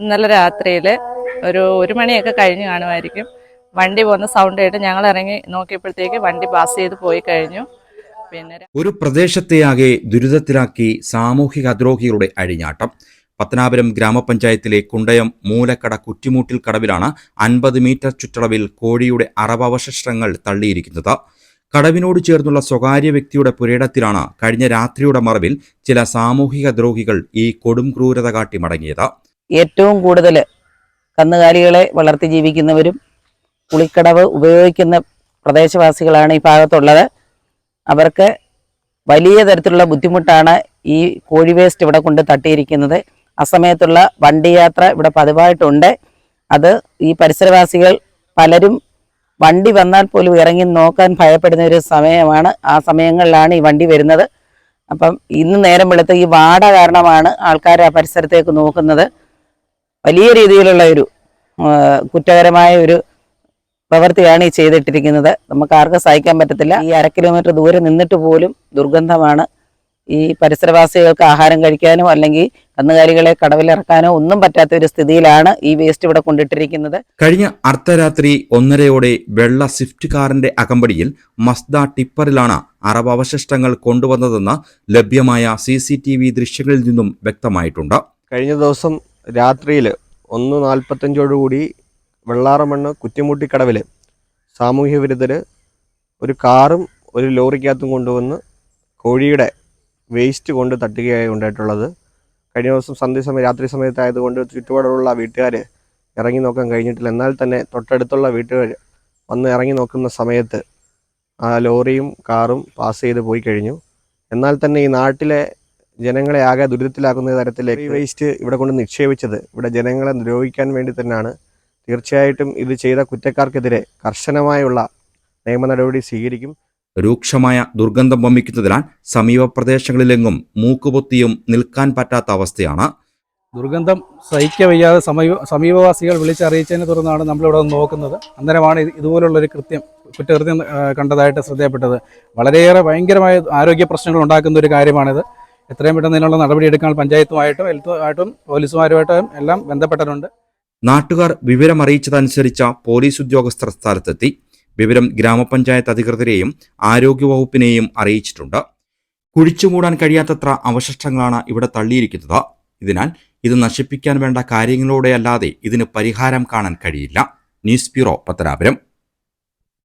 ഇന്നലെ രാത്രിയിൽ ഒരു ഒരു മണിയൊക്കെ കഴിഞ്ഞ് കാണുമായിരിക്കും. വണ്ടി പോകുന്ന സൗണ്ട് കേട്ട് ഞങ്ങൾ ഇറങ്ങി നോക്കിയപ്പോഴത്തേക്ക് വണ്ടി പാസ് ചെയ്ത് പോയി കഴിഞ്ഞു. പിന്നെ ഒരു പ്രദേശത്തെയാകെ ദുരിതത്തിലാക്കി സാമൂഹിക അദ്രോഹികളുടെ അഴിഞ്ഞാട്ടം. പത്തനാപുരം ഗ്രാമപഞ്ചായത്തിലെ കുണ്ടയം മൂലക്കട കുറ്റിമൂട്ടിൽ കടവിലാണ് അൻപത് മീറ്റർ ചുറ്റളവിൽ കോഴിയുടെ അറവവശിഷ്ടങ്ങൾ തള്ളിയിരിക്കുന്നത്. കടവിനോട് ചേർന്നുള്ള സ്വകാര്യ വ്യക്തിയുടെ പുരയിടത്തിലാണ് കഴിഞ്ഞ രാത്രിയുടെ മറവിൽ ചില സാമൂഹിക ദ്രോഹികൾ ഈ കൊടും ക്രൂരത കാട്ടി മടങ്ങിയത്. ഏറ്റവും കൂടുതൽ കന്നുകാലികളെ വളർത്തി ജീവിക്കുന്നവരും പുളിക്കടവ് ഉപയോഗിക്കുന്ന പ്രദേശവാസികളാണ് ഈ ഭാഗത്തുള്ളത്. അവർക്ക് വലിയ തരത്തിലുള്ള ബുദ്ധിമുട്ടാണ് ഈ കോഴി വേസ്റ്റ് ഇവിടെ കൊണ്ട് തട്ടിയിരിക്കുന്നത്. അസമയത്തുള്ള വണ്ടി യാത്ര ഇവിടെ പതിവായിട്ടുണ്ട്. അത് ഈ പരിസരവാസികൾ പലരും വണ്ടി വന്നാൽ പോലും ഇറങ്ങി നോക്കാൻ ഭയപ്പെടുന്ന ഒരു സമയമാണ്. ആ സമയങ്ങളിലാണ് ഈ വണ്ടി വരുന്നത്. അപ്പം ഇന്ന് നേരം വെളുത്ത് ഈ വാട കാരണമാണ് ആൾക്കാർ ആ പരിസരത്തേക്ക് നോക്കുന്നത്. വലിയ രീതിയിലുള്ള ഒരു കുറ്റകരമായ ഒരു പ്രവൃത്തിയാണ് ഈ ചെയ്തിട്ടിരിക്കുന്നത്. നമുക്ക് ആർക്കും സഹിക്കാൻ പറ്റത്തില്ല. ഈ അര കിലോമീറ്റർ ദൂരെ നിന്നിട്ട് പോലും ദുർഗന്ധമാണ് ഈ പരിസരവാസികൾക്ക് ആഹാരം കഴിക്കാനോ അല്ലെങ്കിൽ കന്നുകാലികളെ കടവിലിറക്കാനോ ഒന്നും പറ്റാത്ത ഒരു സ്ഥിതിയിലാണ് ഈ വേസ്റ്റ് ഇവിടെ കൊണ്ടിട്ടിരിക്കുന്നത്. കഴിഞ്ഞ അർദ്ധരാത്രി ഒന്നരയോടെ വെള്ള സ്വിഫ്റ്റ് കാറിന്റെ അകമ്പടിയിൽ മസ്ദ ടിപ്പറിലാണ് അറവവശിഷ്ടങ്ങൾ കൊണ്ടുവന്നതെന്ന് ലഭ്യമായ സി സി ടി വി ദൃശ്യങ്ങളിൽ നിന്നും വ്യക്തമായിട്ടുണ്ട്. കഴിഞ്ഞ ദിവസം രാത്രിയിൽ ഒന്ന് നാൽപ്പത്തഞ്ചോടുകൂടി വെള്ളാറമണ്ണ് കുറ്റിമുട്ടിക്കടവിൽ സാമൂഹ്യ വിരുദ്ധർ ഒരു കാറും ഒരു ലോറിക്കകത്തും കൊണ്ടുവന്ന് കോഴിയുടെ വേസ്റ്റ് കൊണ്ട് തട്ടുകയായി ഉണ്ടായിട്ടുള്ളത് കഴിഞ്ഞ ദിവസം സന്ധ്യ സമയം രാത്രി സമയത്തായതുകൊണ്ട് ചുറ്റുപാടുള്ള വീട്ടുകാർ ഇറങ്ങി നോക്കാൻ കഴിഞ്ഞിട്ടില്ല. എന്നാൽ തന്നെ തൊട്ടടുത്തുള്ള വീട്ടുകാർ വന്ന് ഇറങ്ങി നോക്കുന്ന സമയത്ത് ആ ലോറിയും കാറും പാസ് ചെയ്ത് പോയി കഴിഞ്ഞു. എന്നാൽ തന്നെ ഈ നാട്ടിലെ ജനങ്ങളെ ആകെ ദുരിതത്തിലാക്കുന്ന തരത്തിലേക്ക് ഈ വേസ്റ്റ് ഇവിടെ കൊണ്ട് നിക്ഷേപിച്ചത് ഇവിടെ ജനങ്ങളെ ദ്രോഹിക്കാൻ വേണ്ടി തന്നെയാണ്. തീർച്ചയായിട്ടും ഇത് ചെയ്ത കുറ്റക്കാർക്കെതിരെ കർശനമായുള്ള നിയമ നടപടി സ്വീകരിക്കും. രൂക്ഷമായ ദുർഗന്ധം വമിക്കുന്നതിനാൽ സമീപ പ്രദേശങ്ങളിലെങ്ങും മൂക്കുപൊത്തിയും നിൽക്കാൻ പറ്റാത്ത അവസ്ഥയാണ്. ദുർഗന്ധം സഹിക്കവയ്യാതെ സമീപ സമീപവാസികൾ വിളിച്ചറിയിച്ചതിനെ തുടർന്നാണ് നമ്മളിവിടെ വന്ന് നോക്കുന്നത്. അന്നേരമാണ് ഇത് ഇതുപോലുള്ളൊരു കൃത്യം കുറ്റകൃത്യം കണ്ടതായിട്ട് ശ്രദ്ധയപ്പെട്ടത്. വളരെയേറെ ഭയങ്കരമായ ആരോഗ്യ പ്രശ്നങ്ങൾ ഉണ്ടാക്കുന്ന ഒരു കാര്യമാണിത്. എത്രയും പെട്ടെന്ന് ഇതിനുള്ള നടപടി എടുക്കാൻ പഞ്ചായത്തുമായിട്ടും ഹെൽത്തുമായിട്ടും പോലീസുമാരുമായിട്ടും എല്ലാം ബന്ധപ്പെട്ടിട്ടുണ്ട്. നാട്ടുകാർ വിവരം വിവരമറിയിച്ചതനുസരിച്ച പോലീസ് ഉദ്യോഗസ്ഥർ സ്ഥലത്തെത്തി വിവരം ഗ്രാമപഞ്ചായത്ത് അധികൃതരെയും ആരോഗ്യവകുപ്പിനെയും അറിയിച്ചിട്ടുണ്ട്. കുഴിച്ചുമൂടാൻ കഴിയാത്തത്ര അവശിഷ്ടങ്ങളാണ് ഇവിടെ തള്ളിയിരിക്കുന്നത്. ഇതിനാൽ ഇത് നശിപ്പിക്കാൻ വേണ്ട കാര്യങ്ങളോടെയല്ലാതെ ഇതിന് പരിഹാരം കാണാൻ കഴിയില്ല. News bureau Pathanapuram.